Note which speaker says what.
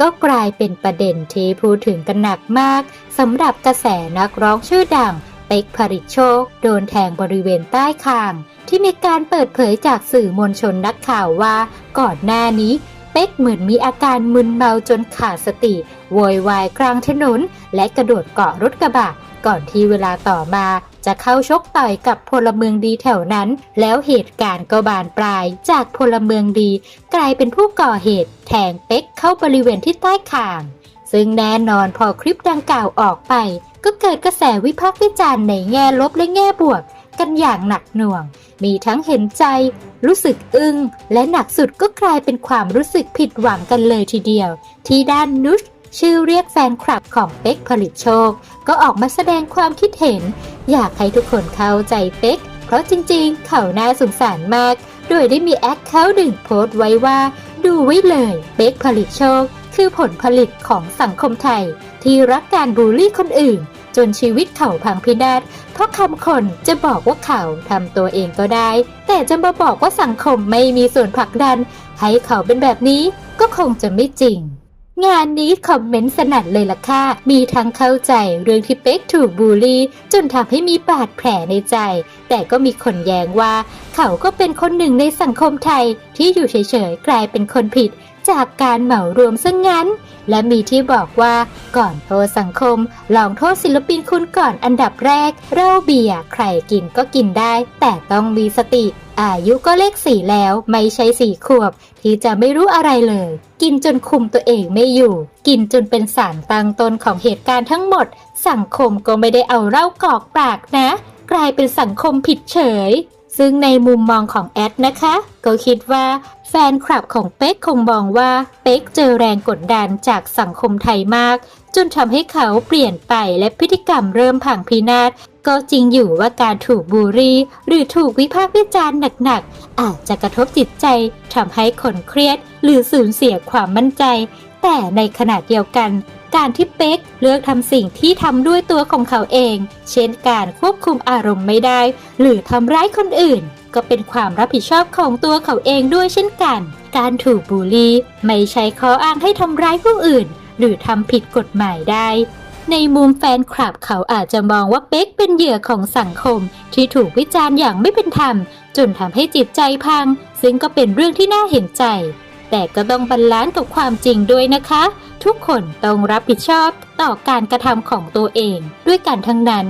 Speaker 1: ก็กลายเป็นประเด็นที่พูดถึงกันหนักมากสำหรับกระแสนักร้องชื่อดังเป็กผริตโชค โดนแทงบริเวณใต้คาง ที่มีการเปิดเผยจากสื่อมวลชนนักข่าวว่า ก่อนหน้านี้ เป็กเหมือนมีอาการมึนเมาจนขาดสติโวยวายกลางถนน และกระโดดเกาะรถกระบะ ก่อนที่เวลาต่อมาจะเข้าชกต่อยกับพลเมืองดีแถวนั้น แล้วเหตุการณ์ก็บานปลายจากพลเมืองดี กลายเป็นผู้ก่อเหตุ แทงเป็กเข้าบริเวณที่ใต้คาง ซึ่งแน่นอนพอคลิปดังกล่าวออกไป ก็เกิดกระแสวิพากษ์วิจารณ์ในแง่ลบและแง่บวก กันอย่างหนักหน่วง มีทั้งเห็นใจ รู้สึกอึง้ง และหนักสุดก็กลายเป็นความรู้สึกผิดหวังกันเลยทีเดียว ที่ด้านนุชชื่อเรียกแฟนคลับของเป็กผลิตโชค ก็ออกมาแสดงความคิดเห็น อยากให้ทุกคนเข้าใจเป็กเพราะจริงๆ เขาน่าสงสารมาก โดยได้มีแอคเคาท์หนึ่งโพสต์ไว้ว่า ดูไว้เลยเป็กผลิตโชค คือผลผลิตของสังคมไทย ที่รักการบูลลี่คนอื่น จนชีวิตเขาพังพินาศเพราะคำคนจะบอกว่าเขาทำตัวเองก็ได้ แต่จะมาบอกว่าสังคมไม่มีส่วนผลักดัน ให้เขาเป็นแบบนี้ก็คงจะไม่จริงงานนี้คอมเมนต์สนั่นเลยล่ะค่ะ มีทั้งเข้าใจเรื่องที่เป็กถูกบูลลี่ จนทำให้มีบาดแผลในใจ แต่ก็มีคนแย้งว่า เขาก็เป็นคนหนึ่งในสังคมไทยที่อยู่เฉยๆ กลายเป็นคนผิด จากการเหมารวมซะงงั้น และมีที่บอกว่าก่อนโทษสังคม ลองโทษศิลปินคุณก่อนอันดับแรกเหล้าเบียร์ใครกินก็กินได้ แต่ต้องมีสติ อายุก็เลขสี่แล้วไม่ใช่สี่ขวบ ที่จะไม่รู้อะไรเลย กินจนคุมตัวเองไม่อยู่ กินจนเป็นสารตั้งต้นของเหตุการณ์ทั้งหมด สังคมก็ไม่ได้เอาเหล้ากอกปากนะ กลายเป็นสังคมผิดเฉย ซึ่งในมุมมองของแอดนะคะ ก็คิดว่าแฟนคลับของเป๊กคงมองว่าเป๊กเจอแรงกดดันจากสังคมไทยมาก จนทำให้เขาเปลี่ยนไปและพฤติกรรมเริ่มพังพินาศก็จริงอยู่ว่าการถูกบูลลี่หรือถูกวิพากษ์วิจารณ์หนักๆ อาจจะกระทบจิตใจทำให้คนเครียด หรือสูญเสียความมั่นใจ แต่ในขณะเดียวกัน การที่เป๊กเลือกทำสิ่งที่ทำด้วยตัวของเขาเอง เช่นการควบคุมอารมณ์ไม่ได้ หรือทำร้ายคนอื่น ก็เป็นความรับผิดชอบของตัวเขาเองด้วยเช่นกัน การถูกบูลลี่ ไม่ใช่ข้ออ้างให้ทำร้ายผู้อื่น หรือทำผิดกฎหมายได้ ในมุมแฟนคลับเขาอาจจะมองว่าเป๊กเป็นเหยื่อของสังคม ที่ถูกวิจารณ์อย่างไม่เป็นธรรม จนทำให้จิตใจพัง ซึ่งก็เป็นเรื่องที่น่าเห็นใจ แต่ก็ต้องบรรลานซ์กับความจริงด้วยนะคะ ทุกคนต้องรับผิดชอบต่อการกระทำของตัวเอง ด้วยกันทั้งนั้น